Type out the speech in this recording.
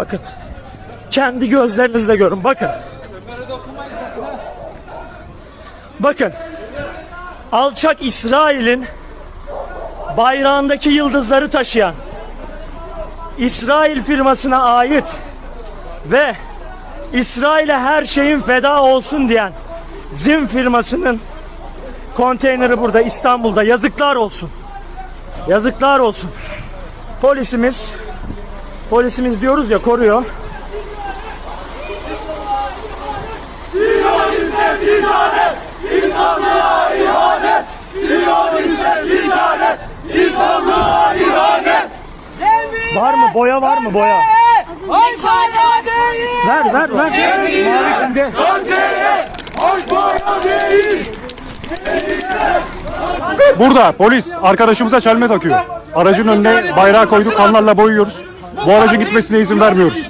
bakın. Kendi gözlerinizle görün bakın. Bakın. Alçak İsrail'in bayrağındaki yıldızları taşıyan İsrail firmasına ait ve İsrail'e her şeyin feda olsun diyen Zim firmasının konteyneri burada İstanbul'da. Yazıklar olsun. Yazıklar olsun. Polisimiz polisimiz diyoruz ya koruyor. Var mı boya var mı boya? Aşağıda değil. Ver ver ver. Mavi kimde? Burada polis arkadaşımıza çelme takıyor. Aracın önüne bayrağı koyduk kanlarla boyuyoruz. Bu aracın gitmesine izin vermiyoruz.